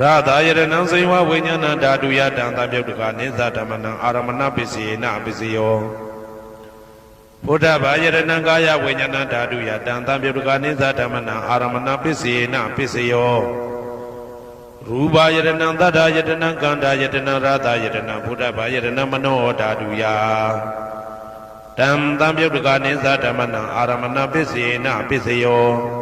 ရသာယရဏံစေဝဝိညာဏဓာတုယတံသံပြုတ်တကနိသဓမ္မနံအာရမဏပစ္စေနပစ္စယောဘုဒ္ဓဘာယရဏံကာယဝိညာဏဓာတုယတံသံပြုတ်တကနိသဓမ္မနံအာရမဏပစ္စေနပစ္စယောရူပယရဏံသတ္တယတနံကန္တာယတနံရသာယတနံဘုဒ္ဓဘာယရဏံမနောဓာတုယတံသံပြုတ်တကနိသဓမ္မနံအာရမဏပစ္စေနပစ္စယော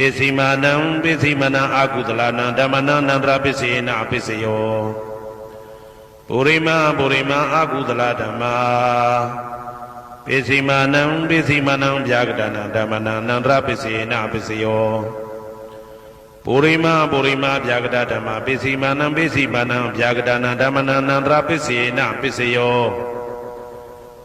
ပိစီမာနံပိစီမာနံအာကုသလနံဓမ္မနံအနန္တရပိစေနပိစယောပုရိမပုရိမအာကုသလဓမ္မာပိစီမာနံပိစီမာနံဗျာကတနံဓမ္မနံအနန္တရပိစေနပိစယောပုရိမပုရိမဗျာကတဓမ္မပိစီမာနံပိစီမာနံဗျာကတနံဓမ္မနံအနန္တရပိစေနပိစယော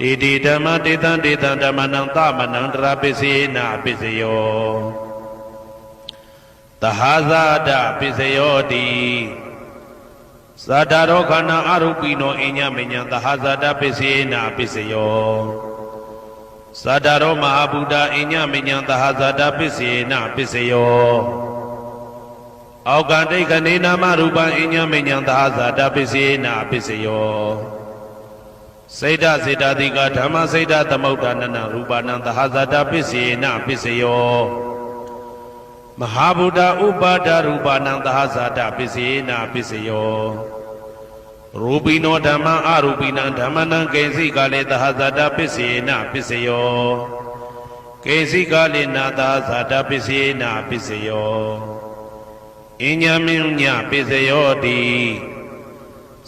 တေတိဓမ္မတေတံတေတံဓမ္မနံသမနံတရာပစ္စေနပစ္စယောသဟာဇာတပစ္စယောတိသတ္တရောခန္ဓာအရုပိနောအညမညံသဟာဇာတပစ္စေနပစ္စယောသတ္တရောမဟာဗုဒ္ဓအညမညံသဟာဇာတပစ္စေနပစ္စယောအောက်ကတိတ်ကနေနာမရူပံအညမညံသဟာဇာတပစ္စေနပစ္စယော စေတစေတတိကဓမ္မစေတသမုဒ္ဒနနရူပနံသဟဇာတပစ္စေနပစ္စယောမဟာဗုဒ္ဓဥပါဒရူပနံသဟဇာတပစ္စေနပစ္စယောရူပိနောဓမ္မအရူပိနံဓမ္မနံကေစီကလေသဟဇာတပစ္စေနပစ္စယောကေစီကလိနာသာဇာတပစ္စေနာပစ္စယောအညမင်းညပစ္စယောတိ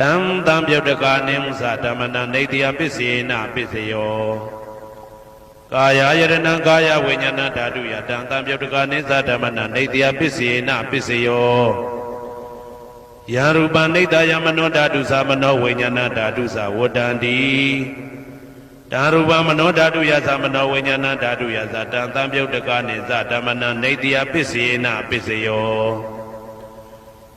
တံတံပြုတ်တကာနိမသဓမ္မနံနေတယပစ္စေနပစ္စယောကာယယရဏံကာယဝိညာဏဓာတုယတံတံပြုတ်တကာနိသဓမ္မနံနေတယပစ္စေနပစ္စယောယရူပနိတယမနောဓာတုသမနောဝိညာဏဓာတုသဝတ္တန္တိဓာရူပမနောဓာတုယသမနောဝိညာဏဓာတုယသတံတံပြုတ်တကာနိသဓမ္မနံနေတယပစ္စေနပစ္စယော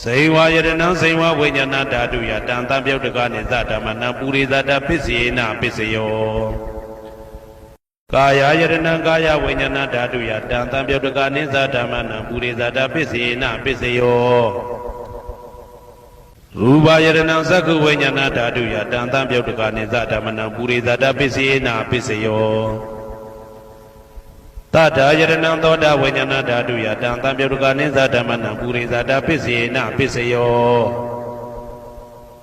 စေဝယရဏံစေဝဝိညာဏဓာတုယတံတံပြုတ်တကနိသဓမ္မနံပုရိသတာပစ္စေနပစ္စယောကာယယရဏံကာယဝိညာဏဓာတုယတံတံပြုတ်တကနိသဓမ္မနံပုရိသတာပစ္စေနပစ္စယောရူပယရဏံသက္ခုဝိညာဏဓာတုယတံတံပြုတ်တကနိသဓမ္မနံပုရိသတာပစ္စေနပစ္စယော တထာယရဏံသောတာဝိညာဏဓာတုယတံတံပြုတ်တကနိသဓမ္မနံပုရိသတာပစ္စေနပစ္စယော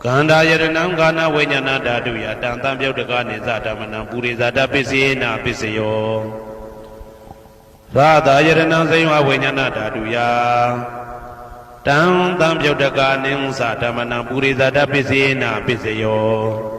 ကန္တာယရဏံကာနဝိညာဏဓာတုယတံတံပြုတ်တကနိသဓမ္မနံပုရိသတာပစ္စေနပစ္စယောကသာသာယရဏံစိယဝဝိညာဏဓာတုယတံတံပြုတ်တကာနိသဓမ္မနံပုရိသတပစ္စေနပစ္စယော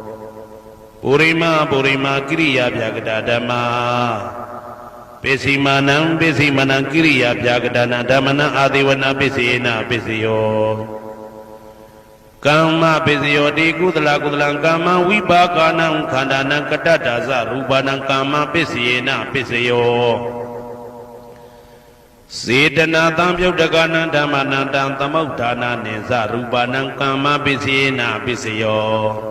ပုရိမာပုရိမာကိရိယာဗျာကတာဓမ္မာပိစီမာနံပိစီမာနံကိရိယာဗျာကတနာဓမ္မနံအာဒေဝနာပိစေနပိစယောကမ္မပိစယောတိကုသလကုသလံကမ္မဝိပါကနံခန္ဓာနံကတ္တတာဇရူပနံကမ္မပိစေနပိစယောစေတနာတံပြုတ်တကနံဓမ္မနံတံသမုဋ္ဌာနာနိဇရူပနံကမ္မပိစေနပိစယော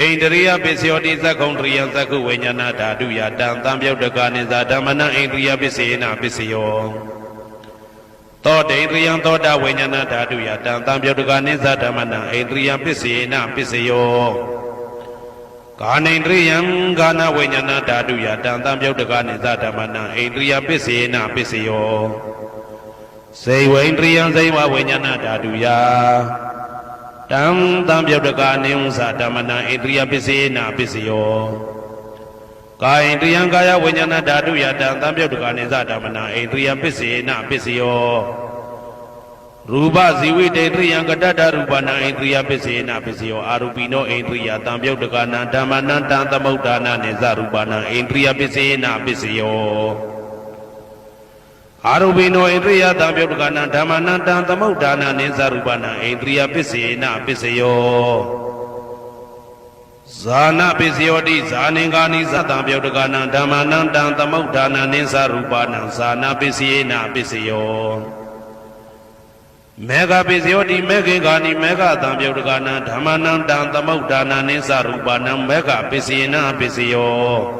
ဣန္ဒရိယပစ္စယောတိသက္ကုံတရိယသက္ကုဝိညာဏဓာတုယတံတံပြုတ်တကနိသဓမ္မနံဣန္ဒရိယပစ္စေနပစ္စယောသောတေန္ဒရိယံသောတာဝိညာဏဓာတုယတံတံပြုတ်တကနိသဓမ္မနံဣန္ဒရိယပစ္စေနပစ္စယောကာနိန္ဒရိယံကာနဝိညာဏဓာတုယတံတံပြုတ်တကနိသဓမ္မနံဣန္ဒရိယပစ္စေနပစ္စယောစေဝိန္ဒရိယံစေဝဝိညာဏဓာတုယ တံတံပြုတ်တကာနိဥ္စဓမ္မနံဣန္ဒြိယပစ္စေနာပစ္စယောကာယိန္ဒြိယံကာယဝိညာဏဓာတုယတံတံပြုတ်တကာနိသဓမ္မနံဣန္ဒြိယပစ္စေနာပစ္စယောရူပဇီဝိတေတရိယံကတတ္တရူပနံဣန္ဒြိယပစ္စေနာပစ္စယောအာရူပိနောဣန္ဒြိယတံပြုတ်တကာနံဓမ္မနံတံသမုဋ္ဌာနာနိသရူပနံဣန္ဒြိယပစ္စေနာပစ္စယော အာရုပိနောဣန္ဒြိယတံပြုတ်ကနံဓမ္မနံတံသမုဋ္ဌာနနိသရူပနံဣန္ဒြိယပစ္စေနပစ္စယောဇာနာပစ္စယောတိဇာနေကာနိသတံပြုတ်ကနံဓမ္မနံတံသမုဋ္ဌာနနိသရူပနံဇာနာပစ္စယေနပစ္စယောမေဃပစ္စယောတိမေခေကာနိမေဃတံပြုတ်ကနံဓမ္မနံတံသမုဋ္ဌာနနိသရူပနံမေဃပစ္စယေနပစ္စယော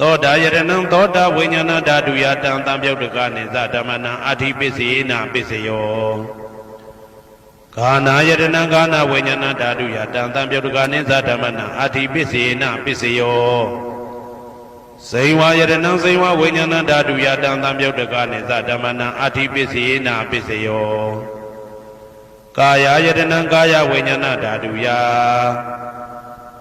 သောတာယရဏံသောတာဝိညာဏဓာတုယတံတံပြုတ်တကနိသဓမ္မနံအာတိပစ္စေနပစ္စယောဂာနာယရဏံဂာနာဝိညာဏဓာတုယတံတံပြုတ်တကနိသဓမ္မနံအာတိပစ္စေနပစ္စယောဇိဝယရဏံဇိဝဝိညာဏဓာတုယတံတံပြုတ်တကနိသဓမ္မနံအာတိပစ္စေနာပစ္စယောကာယယတနံကာယဝိညာဏဓာတုယ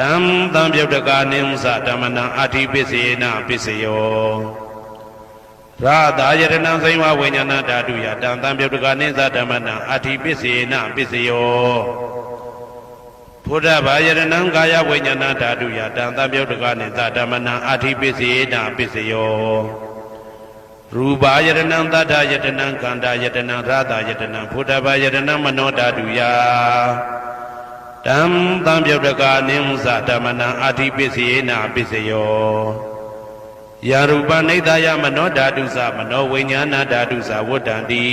တံတံပြုတ်တကနိသဓမ္မနံအာတိပစ္စေနပစ္စယောရာသာယရဏံစိဝဝိညာဏဓာတုယာတံတံပြုတ်တကနိသဓမ္မနံအာတိပစ္စေနပစ္စယောဘုဒ္ဓဘာယရဏံကာယဝိညာဏဓာတုယတံသဗ္ဗယုတ်တကနိသဓမ္မနံအာထိပစ္စေနာပစ္စယောရူပါယရဏံသတ္တယတနံခန္ဓာယတနံရသယတနံဘုဒ္ဓဘာယရဏံမနောဓာတုယ တံသံယုတ်တကနိသဓမ္မနံအာထိပစ္စေနာပစ္စယောယရူပနိဒာယမနောဓာတုသမနောဝိညာဏဓာတုသဝတ္တံတိ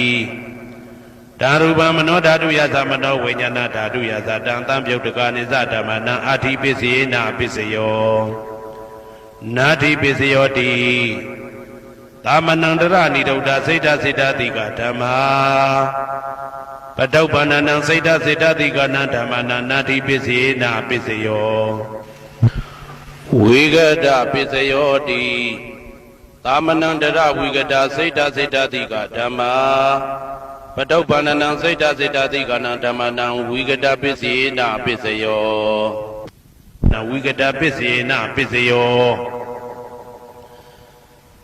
ဓာရူပမနောဓာတုယသမနောဝိညာဏဓာတုယသတံတံပြုတ်တကနိသဓမ္မနံအာထိပစ္စယေနာပစ္စယောနာထိပစ္စယောတိသာမဏံတရဏိဒုဒ္ဓစိတ်ဓာစိတ်ဓာတိကဓမ္မာ ပတုပ္ပန္နနံစိတ်ဓာစိတ်ဓာတိကနံဓမ္မနံနာထိပစ္စယေနာပစ္စယောဝေကတပစ္စယောတိသာမဏံတရဝိကတစိတ်ဓာစိတ်ဓာတိကဓမ္မာပတုပ္ပန္နနံစိတ်တစိတ်တသိကနံဓမ္မနံဝိကတပစ္စေနပစ္စယောနဝိကတပစ္စေနပစ္စယော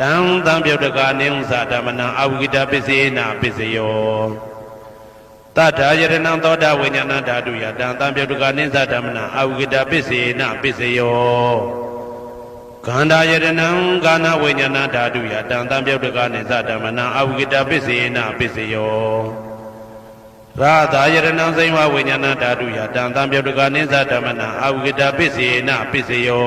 တံတံပြုတ်တကနိဥ္စဓမ္မနံအဝိကတပစ္စေနာပစ္စယောတထာယရဏံသောတာဝိညာဏဓာတုယတံတံပြုတ်တကနိသဓမ္မနံအဝိကတပစ္စေနာပစ္စယောခန္ဓာယရဏံကာနဝိညာဏဓာတုယတံတံပြုတ်တကနိသဓမ္မနံအဝိကတပစ္စေနာပစ္စယောရာသာယရဏံစိဝဝိညာဏဓာတုယတံတံပြုတ်တကနိသဓမ္မနံအဝိကတပစ္စေနာပစ္စယော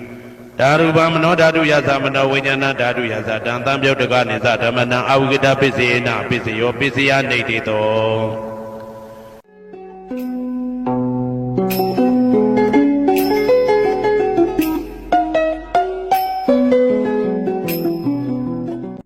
ဓာရူပမနောဓာတုယသမနောဝိညာဏဓာတုယသတံတံပြုတ်တကနိသဓမ္မနံအဝိကတပစ္စေနပစ္စယောပစ္စယနေတိတော